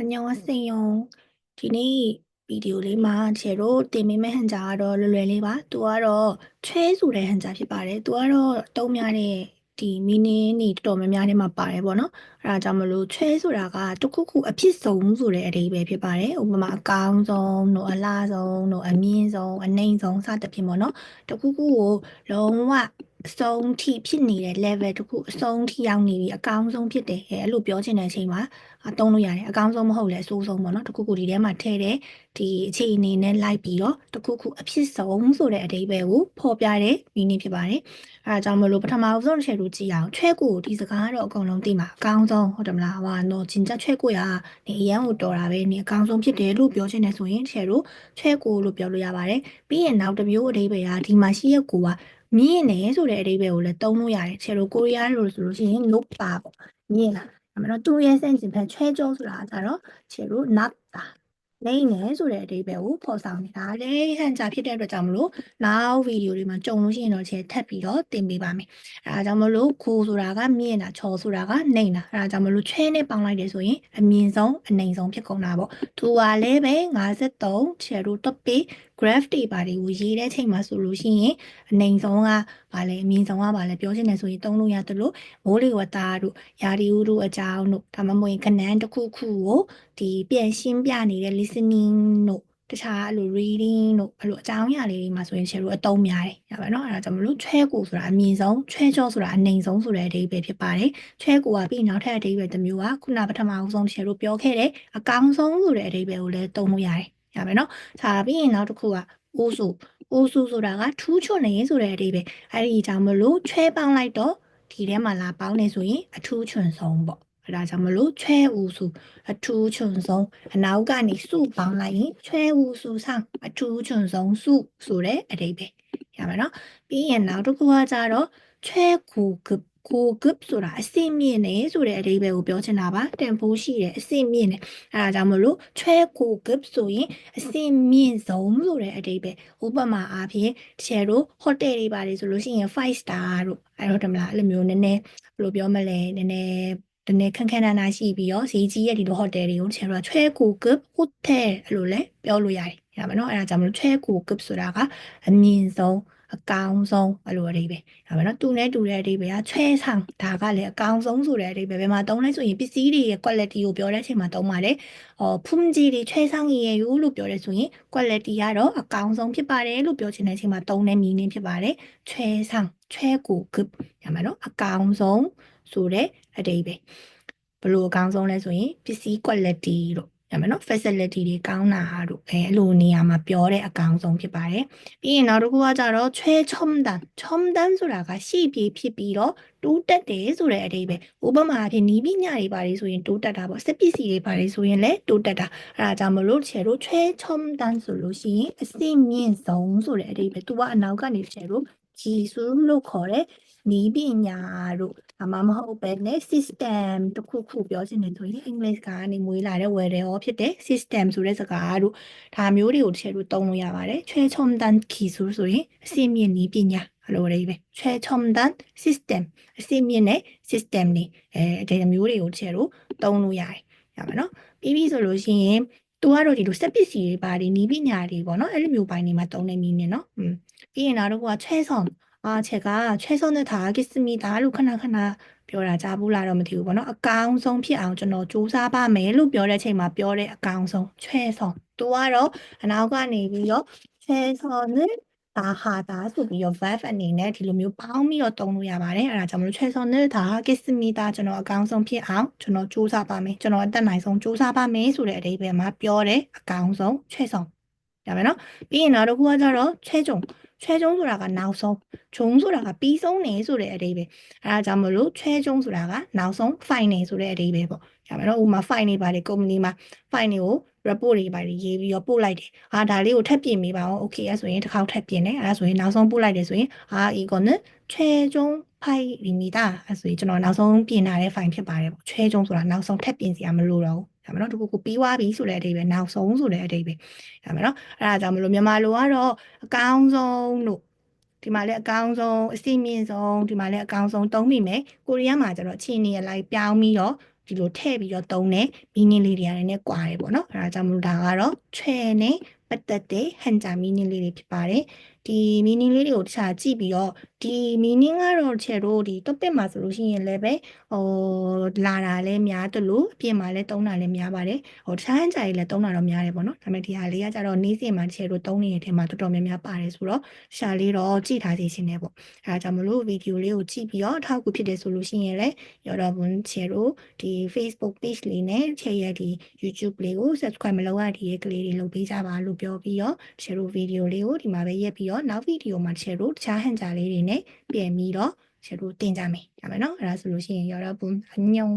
안녕하세요. ဒီနေ့ဗီဒီယိုလေးမှာခြေတို့တင်ပေးမယ့်ဟန်ဂျာကတော့လွယ်လွယ်လေးပါ။သူကတော့ချဲဆိုတဲ့ဟန်ဂျာဖြစ်ပါတယ်။သူကတော့တုံးများတဲ့ဒီမီနင်းနေတော်တော်များများထဲမှာပါတယ်ပေါ့နော်။အဲဒါကြောင့်မလို့ချဲဆိုတာကတခုခုအဖြစ်ဆုံးဆိုတဲ့အဓိပ္ပာယ်ဖြစ်ပါတယ်။ဥပမာအကောင်းဆုံးတို့အလားဆုံးတို့အမြင့်ဆုံးအနှိမ့်ဆုံးစသဖြင့်ပေါ့နော်။တခုခုကိုလုံးဝ အဆုံးထိဖြစ်နေတဲ့ level တခုအဆုံးထိရောက်နေပြီအကောင်းဆုံးဖြစ်တယ်အဲအဲ့လိုပြောချင်တဲ့အချိန်မှာအသုံးလို့ရတယ်အကောင်းဆုံးမဟုတ်လဲအဆိုးဆုံးပေါ့နော်တခုခုဒီထဲမှာထည့်တဲ့ဒီအခြေအနေနဲ့လိုက်ပြီးတော့တခုခုအဖြစ်ဆုံးဆိုတဲ့အဓိပ္ပာယ်ကိုဖော်ပြတဲ့ meaning ဖြစ်ပါတယ်အဲဒါကြောင့်မလို့ပထမဆုံးတစ်ချက်လို့ကြည့်အောင်ချဲကိုဒီစကားတော့အကုန်လုံးသိမှာအကောင်းဆုံးဟုတ်တယ်မလားဟာတော့ဂျင်ချက်ချဲကိုရနေအရန်ကိုတော်တာပဲနေအကောင်းဆုံးဖြစ်တယ်လို့ပြောချင်တယ်ဆိုရင်ချဲလို့ချဲကိုလို့ပြောလို့ရပါတယ်ပြီးရင်နောက်တစ်မျိုးအဓိပ္ပာယ်ကဒီမှာရှိရကိုက မြင့်နေဆိုတဲ့အဓိပ္ပာယ်ကိုလည်းသုံးလို့ရတယ်ချေလိုကိုရီးယားလိုဆိုလို့ရှိရင် no ပါပေါ့မြင့်လာအဲ့တော့သူ့ရဲ့စန့်ကျင်ဘက်ချဲကြောဆိုတာကြတော့ချေလို not တာ လိမ့်နေဆိုတဲ့အဓိပ္ပာယ်ကိုဖော်ဆောင်နေတာလေဟန်ကြဖြစ်တဲ့အတွက်ကြောင့်မလို့နောက်ဗီဒီယိုတွေမှာကြုံလို့ရှိရင်တော့ချေထပ်ပြီးတော့သင်ပေးပါမယ်အဲဒါကြောင့်မလို့ခိုးဆိုတာကမြင့်တာချော်ဆိုတာကနှိမ့်တာအဲဒါကြောင့်မလို့ချဲနဲ့ပေါင်းလိုက်တယ်ဆိုရင်အမြင့်ဆုံးအနှိမ့်ဆုံးဖြစ်ကုန်တာပေါ့သူကလည်းပဲ53ချေလို topic graph တွေပါတွေကိုရေးတဲ့ချိန်မှာဆိုလို့ရှိရင်အနိုင်ဆုံးကဗာလဲအမြင့်ဆုံးကဗာလဲပြောချင်တယ်ဆိုရင်သုံးလို့ရတယ်လို့မိုးလေဝသတို့ယာဒီဦးတို့အကြောင်းတို့ဒါမှမဟုတ်ရင်ခဏန်းတစ်ခုခုကို ဒီပြန်ရှင်းပြနေတဲ့ listening တို့တခြားအဲ့လို reading တို့အဲ့လိုအကြောင်းအရာလေးတွေမှာဆိုရင် share လို့အသုံးများတယ်ရပါတော့အဲ့ဒါကြောင့်မလို့ချဲကိုဆိုတာအမြင့်ဆုံးချဲကြောဆိုတာအနိုင်ဆုံးဆိုတဲ့အဓိပ္ပာယ်ဖြစ်ပါတယ်ချဲကိုကပြီးနောက်ထပ်အဓိပ္ပာယ်တစ်မျိုးကခုနပထမအဆုံး share လို့ပြောခဲ့တဲ့အကောင်းဆုံးဆိုတဲ့အဓိပ္ပာယ်ကိုလည်းသုံးလို့ရတယ်ရမယ်နော်။ဒါပြီးရင်နောက်တစ်ခုကအိုးစုအိုးစုဆိုတာကထူးချွန်နေဆိုတဲ့အဓိပ္ပာယ်အဲ့ဒီကြောင့်မလို့ချဲပေါင်းလိုက်တော့ဒီထဲမှာလာပေါင်းနေဆိုရင်အထူးချွန်ဆုံးပေါ့ အဲ့ဒါကြောင့်မလို့ချဲဦးစုအထူးချွန်ဆုံးအနောက်ကနေစုပေါင်းလိုက်ရင်ချဲဦးစုဆောင်အထူးချွန်ဆုံးစုဆိုတဲ့အဓိပ္ပာယ်ရမယ်နော်ပြီးရင်နောက်တစ်ခုကကြတော့ချဲကူကကိုကပ်ဆိုတာအစစ်မြင့်နေဆိုတဲ့အဓိပ္ပာယ်ကိုပြောချင်တာပါတန်ဖိုးရှိတယ်အစစ်မြင့်နေအဲဒါကြောင့်မလို့ချဲကိုကပ်ဆိုရင်အစစ်မြင့်ဆုံးဆိုတဲ့အဓိပ္ပာယ်ဥပမာအားဖြင့်တကယ်လို့ဟိုတယ်တွေပါတယ်ဆိုလို့ရှိရင်5 star တို့အဲဟုတ်တယ်မလားအဲ့လိုမျိုးနည်းနည်းဘယ်လိုပြောမလဲနည်းနည်း တနေ့ခန့်ခန့်နာနာရှိပြီးတော့ဈေးကြီးရဲ့ဒီလိုဟိုတယ်တွေကိုကျတော့ချွဲကူကပ်ဟိုတယ်အဲ့လိုလဲပြောလို့ရတယ်ဒါမှမဟုတ်အဲ့ဒါကြောင့်မလို့ချွဲကူကပ်ဆိုတာကအမြင့်ဆုံးအကောင်းဆုံးအဲ့လိုအဓိပ္ပာယ်ဒါပဲနော်တူနဲ့တူတဲ့အဓိပ္ပာယ်ကချွဲဆောင်ဒါကလည်းအကောင်းဆုံးဆိုတဲ့အဓိပ္ပာယ်ဘယ်မှာသုံးလဲဆိုရင်ပစ္စည်းတွေရဲ့ quality ကိုပြောတဲ့အချိန်မှာသုံးပါတယ်ဟောဖုန်ကြီးတွေချွဲဆောင်ရေရိုးလို့ပြောတဲ့ဆိုရင် quality ကတော့အကောင်းဆုံးဖြစ်ပါတယ်လို့ပြောချင်တဲ့အချိန်မှာသုံးတဲ့ meaning ဖြစ်ပါတယ်ချွဲဆောင်ချွဲကို group ဒါပဲနော်အကောင်းဆုံး ဆိုတဲ့အဓိပ္ပာယ်ဘယ်လိုအကောင်းဆုံးလဲဆိုရင်ပစ္စည်း quality လို့ရမယ်နော် facility တွေကောင်းတာတို့အဲအဲ့လိုနေရာမှာပြောတဲ့အကောင်းဆုံးဖြစ်ပါတယ်ပြီးရင်နောက်တစ်ခုကကြတော့ချဲချုံတန်ချုံတန်ဆိုတာကရှေ့ပြေးဖြစ်ပြီးတော့တိုးတက်တယ်ဆိုတဲ့အဓိပ္ပာယ်ဥပမာအဖြစ်နီးပညာတွေပါလေဆိုရင်တိုးတက်တာပေါ့စက်ပစ္စည်းတွေပါလေဆိုရင်လည်းတိုးတက်တာအဲဒါကြောင့်မလို့ချဲတို့ချဲချုံတန်ဆိုလို့ရှိရင်အစိမြင့်ဆုံးဆိုတဲ့အဓိပ္ပာယ်သူကအနောက်ကနေချဲတို့ ဂျီဆူလို့ခေါ်တဲ့နီးပညာတို့အမမဟုတ်ပဲနဲ့ system တခုခုပြောချင်တယ်ဆိုရင် English ကနေမွေးလာတဲ့ word ရောဖြစ်တဲ့ system ဆိုတဲ့စကားတို့ဒါမျိုးတွေကိုတစ်ချက်လို့သုံးလို့ရပါတယ်ချွဲချုံတန်ခီဆိုဆိုရင်အစီအမြင့်နီးပညာအဲ့လိုလေးပဲချွဲချုံတန် system အစီအမြင့်နဲ့ system နေအဲဒီမျိုးတွေကိုတစ်ချက်လို့သုံးလို့ရတယ်ရပါနော်ပြီးပြီဆိုလို့ရှိရင် သူကတော့ဒီလိုစက်ပစ္စည်းတွေပါတွေနီးပညာတွေပေါ့နော်အဲ့လိုမျိုးပိုင်းတွေမှာတုံးနေမိနေနော်อืมပြီးရင်တော့ကချဲဆောင်အားချက်ကချဲဆောင်တဲ့သားကစ်စမီသားလို့ခဏခဏပြောတာကြားဘူးလားတော့မသိဘူးပေါ့နော်အကောင်ဆုံးဖြစ်အောင်ကျွန်တော်စူးစမ်းပါမယ်လို့ပြောတဲ့အချိန်မှာပြောတဲ့အကောင်ဆုံးချဲဆောင်သူကတော့အနောက်ကနေပြီးတော့ချဲဆောင်နဲ့ ဒါဟာဒါဆိုပြီးတော့ verb အနေနဲ့ဒီလိုမျိုးပေါင်းပြီးတော့သုံးလို့ရပါတယ်အဲ့ဒါကြောင့်မလို့ချွဲဆောင်နေတာကစ်စမီတာကျွန်တော်အကောင်းဆုံးဖြစ်အောင်ကျွန်တော်စူးစမ်းပါမယ်ကျွန်တော်အတက်နိုင်ဆုံးစူးစမ်းပါမယ်ဆိုတဲ့အဓိပ္ပာယ်မှာပြောတဲ့အကောင်းဆုံးချွဲဆောင်ဒါပဲเนาะပြီးရင်နောက်တစ်ခုကကျတော့ချွဲကြုံချွဲကျုံဆိုတာကနောက်ဆုံးဂျုံဆိုတာကပြီးဆုံးနေဆိုတဲ့အဓိပ္ပာယ်အဲဒါကြောင့်မလို့ချွဲကျုံဆိုတာကနောက်ဆုံး fine နေဆိုတဲ့အဓိပ္ပာယ်ပေါ့ဒါပေမဲ့တော့ဥမာ fine နေပါလေကုမ္ပဏီမှာ fine တွေကို report တွေပါရေးပြီးတော့ပို့လိုက်တယ်ဟာဒါလေးကိုထပ်ပြင်ပေးပါအောင် okay အဲဆိုရင်တစ်ခေါက်ထပ်ပြင်တယ်အဲဒါဆိုရင်နောက်ဆုံးပို့လိုက်တယ်ဆိုရင်ဟာ icon ချဲကျုံဖိုင်လီမီတာအဲဆိုရင်ကျွန်တော်နောက်ဆုံးပြင်လာတဲ့ file ဖြစ်ပါတယ်ပေါ့ချဲကျုံဆိုတာနောက်ဆုံးထပ်ပြင်စရာမလိုတော့ဘူးဒါမှမဟုတ်တခုခုပြီးသွားပြီဆိုတဲ့အဓိပ္ပာယ်နောက်ဆုံးဆိုတဲ့အဓိပ္ပာယ်ဒါမှမဟုတ်အဲ့ဒါကြောင့်မလို့မြန်မာလိုကတော့အကောင်းဆုံးလို့ဒီမှာလည်းအကောင်းဆုံးအစီမြင့်ဆုံးဒီမှာလည်းအကောင်းဆုံးသုံးမိမယ်ကိုရီးယားမှာကျတော့အချင်းနေလိုက်ပြောင်းပြီးတော့ ဒီလိုထည့်ပြီးတော့သုံးတဲ့ meaning လေးတွေရတယ်နဲ့ကွာတယ်ပေါ့နော်အဲဒါကြောင့်မလို့ဒါကတော့ချွဲနဲ့ ပတ်သက်တဲ့ဟန်ဂျာ meaning လေးတွေဖြစ်ပါတယ်ဒီ meaning လေးတွေကိုတခြားကြည့်ပြီးတော့ဒီ meaning ကတော့ချေတို့ဒီ topic မှာဆိုလို့ရှိရင်လည်းပဲဟိုလာတာလည်းများတယ်လို့အပြင်မှာလည်းသုံးတာလည်းများပါတယ်ဟိုတခြားဟန်ဂျာတွေလည်းသုံးတာတော့များတယ်ပေါ့နော်ဒါပေမဲ့ဒီဟာလေးကကြတော့နေ့စဉ်မှာချေတို့သုံးနေတဲ့ထဲမှာတော်တော်များများပါတယ်ဆိုတော့ရှာလေးတော့ကြည့်ထားစီခြင်းနဲ့ပေါ့အဲဒါကြောင့်မလို့ဗီဒီယိုလေးကိုကြည့်ပြီးတော့အထောက်အကူဖြစ်တယ်ဆိုလို့ရှိရင်လည်းရောတော့ဘွန်ချေတို့ဒီ Facebook page လေးနဲ့ချေရဲ့ဒီ YouTube လေးကို subscribe မလုပ်ရဒီရဲ့ကလေးတွေလုပ်ပေးကြပါလို့ပြောပြီးတော့ချေတို့ဗီဒီယိုလေးကိုဒီမှာပဲရက်ပြီးတော့နောက်ဗီဒီယိုမှာချေတို့တခြားဟန်ဂျာလေးတွေနဲ့ပြန်ပြီးတော့ချေတို့တင်ကြမယ်ဒါပဲเนาะအဲဒါဆိုလို့ရှိရင်ရောတော့ဘွန်အညုံ